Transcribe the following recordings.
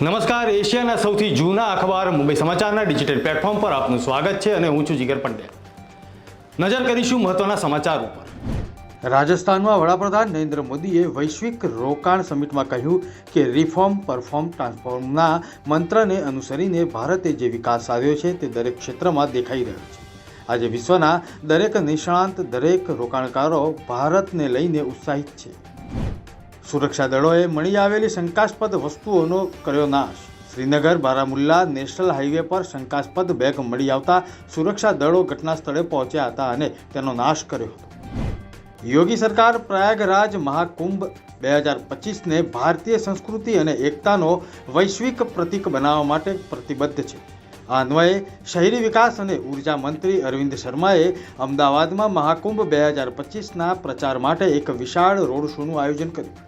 નમસ્કાર, એશિયાના સૌથી જૂના અખબાર મુંબઈ સમાચારના ડિજિટલ પ્લેટફોર્મ પર આપનું સ્વાગત છે અને હું છું જીગર પંડ્યા. નજર કરીશું મહત્વના સમાચાર ઉપર. રાજસ્થાનમાં વડાપ્રધાન નરેન્દ્ર મોદીએ વૈશ્વિક રોકાણ સમિટમાં કહ્યું કે રિફોર્મ પરફોર્મ ટ્રાન્સફોર્મના મંત્રને અનુસરીને ભારતે જે વિકાસ સાધ્યો છે તે દરેક ક્ષેત્રમાં દેખાઈ રહ્યો છે. આજે વિશ્વના દરેક નિષ્ણાંત, દરેક રોકાણકારો ભારતને લઈને ઉત્સાહિત છે. સુરક્ષા દળોએ મળી આવેલી શંકાસ્પદ વસ્તુઓનો કર્યો નાશ. શ્રીનગર બારામુલ્લા નેશનલ હાઈવે પર શંકાસ્પદ બેગ મળી આવતા સુરક્ષા દળો ઘટના સ્થળે પહોંચ્યા હતા અને તેનો નાશ કર્યો હતો. યોગી સરકાર પ્રયાગરાજ મહાકુંભ બે હજાર પચીસને ભારતીય સંસ્કૃતિ અને એકતાનો વૈશ્વિક પ્રતીક બનાવવા માટે પ્રતિબદ્ધ છે. આ અન્વયે શહેરી વિકાસ અને ઊર્જા મંત્રી અરવિંદ શર્માએ અમદાવાદમાં મહાકુંભ બે હજાર પચીસના પ્રચાર માટે એક વિશાળ રોડ શોનું આયોજન કર્યું.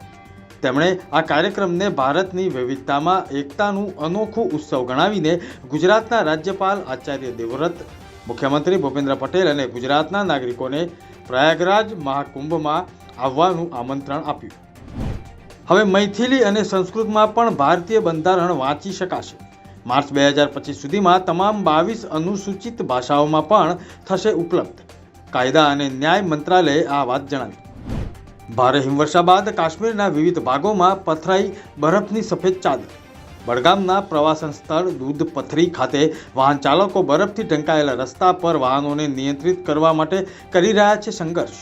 તેમણે આ કાર્યક્રમને ભારતની વિવિધતામાં એકતાનું અનોખું ઉત્સવ ગણાવીને ગુજરાતના રાજ્યપાલ આચાર્ય દેવવ્રત, મુખ્યમંત્રી ભૂપેન્દ્ર પટેલ અને ગુજરાતના નાગરિકોને પ્રયાગરાજ મહાકુંભમાં આવવાનું આમંત્રણ આપ્યું. હવે મૈથિલી અને સંસ્કૃતમાં પણ ભારતીય બંધારણ વાંચી શકાશે. માર્ચ બે હજાર પચીસ સુધીમાં તમામ બાવીસ અનુસૂચિત ભાષાઓમાં પણ થશે ઉપલબ્ધ. કાયદા અને ન્યાય મંત્રાલયે આ વાત જણાવી. ભારે હિમવર્ષા બાદ કાશ્મીરના વિવિધ ભાગોમાં પથરાઈ બરફની સફેદ ચાદર. બડગામના પ્રવાસન સ્થળ દૂધ પથરી ખાતે વાહન ચાલકો બરફથી ઢંકાયેલા રસ્તા પર વાહનોને નિયંત્રિત કરવા માટે કરી રહ્યા છે સંઘર્ષ.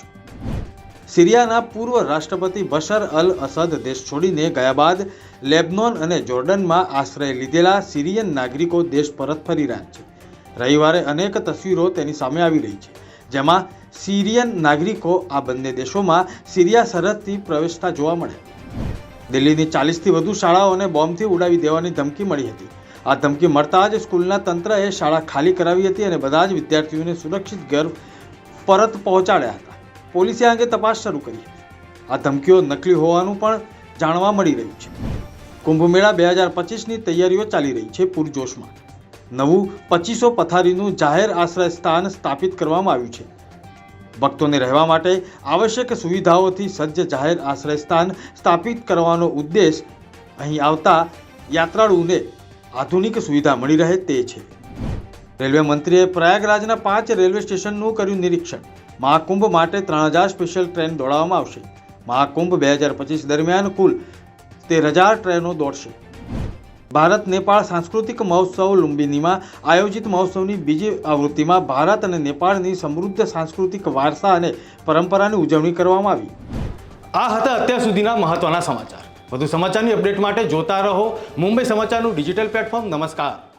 સિરિયાના પૂર્વ રાષ્ટ્રપતિ બશર અલ અસદ દેશ છોડીને ગયા બાદ લેબનોન અને જોર્ડનમાં આશ્રય લીધેલા સિરિયન નાગરિકો દેશ પરત ફરી રહ્યા છે. રવિવારે અનેક તસવીરો તેની સામે આવી રહી છે, જેમાં સિરિયન નાગરિકો આ બંને દેશોમાં સિરિયા સરહદથી પ્રવેશતા જોવા મળ્યા દિલ્હીની ચાલીસથી વધુ શાળાઓને બોમ્બથી ઉડાવી દેવાની ધમકી મળી હતી. આ ધમકી મળતા જ સ્કૂલના તંત્રએ શાળા ખાલી કરાવી હતી અને બધા જ વિદ્યાર્થીઓને સુરક્ષિત ઘર પરત પહોંચાડ્યા હતા. પોલીસે આ અંગે તપાસ શરૂ કરી હતી. આ ધમકીઓ નકલી હોવાનું પણ જાણવા મળી રહ્યું છે. કુંભમેળા બે હજાર પચીસની તૈયારીઓ ચાલી રહી છે પૂરજોશમાં. નવું પચીસો પથારીનું જાહેર આશ્રય સ્થાન સ્થાપિત કરવામાં આવ્યું છે. ભક્તોને રહેવા માટે આવશ્યક સુવિધાઓથી સજ્જ જાહેર આશ્રય સ્થાન સ્થાપિત કરવાનો ઉદ્દેશ અહીં આવતા યાત્રાળુઓને આધુનિક સુવિધા મળી રહે તે છે. રેલવે મંત્રીએ પ્રયાગરાજના પાંચ રેલવે સ્ટેશનનું કર્યું નિરીક્ષણ. મહાકુંભ માટે ત્રણ હજાર સ્પેશિયલ ટ્રેન દોડાવવામાં આવશે. મહાકુંભ બે હજાર પચીસ દરમિયાન કુલ તેર હજાર ટ્રેનો દોડશે. ભારત, નેપાળ સાંસ્કૃતિક મહોત્સવ લુંબિનીમાં આયોજિત મહોત્સવની બીજી આવૃત્તિમાં ભારત અને નેપાળની સમૃદ્ધ સાંસ્કૃતિક વારસા અને પરંપરાની ઉજવણી કરવામાં આવી. આ હતા અત્યાર સુધીના મહત્વના સમાચાર. વધુ સમાચારની અપડેટ માટે જોતા રહો મુંબઈ સમાચારનું ડિજિટલ પ્લેટફોર્મ. નમસ્કાર.